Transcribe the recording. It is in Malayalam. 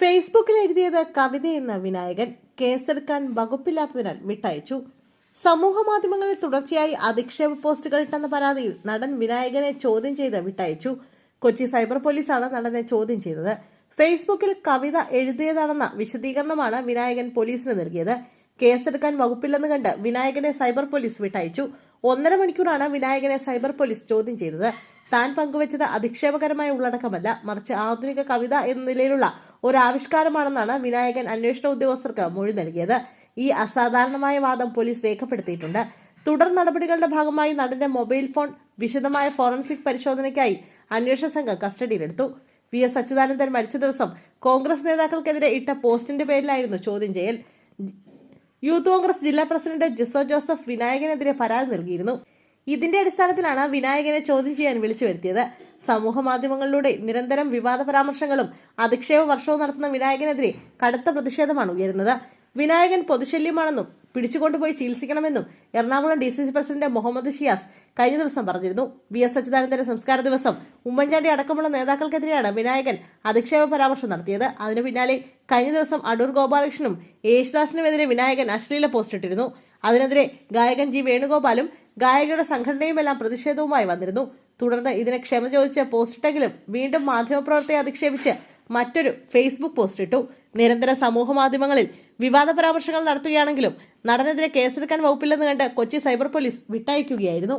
ഫേസ്ബുക്കിൽ എഴുതിയത് എന്ന വിനായകൻ കേസെടുക്കാൻ വകുപ്പില്ലാത്തതിനാൽ വിട്ടയച്ചു. സമൂഹ മാധ്യമങ്ങളിൽ തുടർച്ചയായി അധിക്ഷേപ പോസ്റ്റുകൾ ഇട്ടെന്ന പരാതിയിൽ നടൻ വിനായകനെ ചോദ്യം ചെയ്ത് വിട്ടയച്ചു. കൊച്ചി സൈബർ പോലീസാണ് നടനെ ചോദ്യം ചെയ്തത്. ഫേസ്ബുക്കിൽ കവിത എഴുതിയതാണെന്ന വിശദീകരണമാണ് വിനായകൻ പോലീസിന് നൽകിയത്. കേസെടുക്കാൻ വകുപ്പില്ലെന്ന് കണ്ട് വിനായകനെ സൈബർ പോലീസ് വിട്ടയച്ചു. ഒന്നര മണിക്കൂറാണ് വിനായകനെ സൈബർ പോലീസ് ചോദ്യം ചെയ്തത്. താൻ പങ്കുവച്ചത് അധിക്ഷേപകരമായ ഉള്ളടക്കമല്ല മറിച്ച് ആധുനിക കവിത എന്ന നിലയിലുള്ള ഒരു ആവിഷ്കാരമാണെന്നാണ് വിനായകൻ അന്വേഷണ ഉദ്യോഗസ്ഥർക്ക് മൊഴി നൽകിയത്. ഈ അസാധാരണമായ വാദം പോലീസ് രേഖപ്പെടുത്തിയിട്ടുണ്ട്. തുടർ നടപടികളുടെ ഭാഗമായി നടന്റെ മൊബൈൽ ഫോൺ വിശദമായ ഫോറൻസിക് പരിശോധനയ്ക്കായി അന്വേഷണ സംഘം കസ്റ്റഡിയിലെടുത്തു. വി എസ് അച്യുതാനന്ദൻ മരിച്ച ദിവസം കോൺഗ്രസ് നേതാക്കൾക്കെതിരെ ഇട്ട പോസ്റ്റിന്റെ പേരിലായിരുന്നു ചോദ്യം ചെയ്യൽ. യൂത്ത് കോൺഗ്രസ് ജില്ലാ പ്രസിഡന്റ് ജിസോ ജോസഫ് വിനായകനെതിരെ പരാതി നൽകിയിരുന്നു. ഇതിന്റെ അടിസ്ഥാനത്തിലാണ് വിനായകനെ ചോദ്യം ചെയ്യാൻ വിളിച്ചു വരുത്തിയത്. സമൂഹ മാധ്യമങ്ങളിലൂടെ നിരന്തരം വിവാദ പരാമർശങ്ങളും അധിക്ഷേപ വർഷവും നടത്തുന്ന വിനായകനെതിരെ കടുത്ത പ്രതിഷേധമാണ് ഉയരുന്നത്. വിനായകൻ പൊതുശല്യമാണെന്നും പിടിച്ചുകൊണ്ടുപോയി ചികിത്സിക്കണമെന്നും Ernakulam D C C president Muhammad Shiyas കഴിഞ്ഞ ദിവസം പറഞ്ഞിരുന്നു. വി എസ് അച്യുതാനന്ദന്റെ സംസ്കാര ദിവസം ഉമ്മൻചാണ്ടി അടക്കമുള്ള നേതാക്കൾക്കെതിരെയാണ് വിനായകൻ അധിക്ഷേപ പരാമർശം നടത്തിയത്. അതിനു പിന്നാലെ കഴിഞ്ഞ ദിവസം അടൂർ ഗോപാലകൃഷ്ണനും യേശുദാസിനുമെതിരെ വിനായകൻ അശ്ലീല പോസ്റ്റ് ഇട്ടിരുന്നു. അതിനെതിരെ ഗായകൻ ജി വേണുഗോപാലും ഗായകരുടെ സംഘടനയുമെല്ലാം പ്രതിഷേധവുമായി വന്നിരുന്നു. തുടർന്ന് ഇതിന് ക്ഷമ ചോദിച്ച പോസ്റ്റിട്ടെങ്കിലും വീണ്ടും മാധ്യമപ്രവർത്തകരെ അധിക്ഷേപിച്ച് മറ്റൊരു ഫേസ്ബുക്ക് പോസ്റ്റ് ഇട്ടു. നിരന്തര സമൂഹ മാധ്യമങ്ങളിൽ വിവാദ പരാമർശങ്ങൾ നടത്തുകയാണെങ്കിലും നടനെതിരെ കേസെടുക്കാൻ വകുപ്പില്ലെന്ന് കണ്ട് കൊച്ചി സൈബർ പോലീസ് വിട്ടയക്കുകയായിരുന്നു.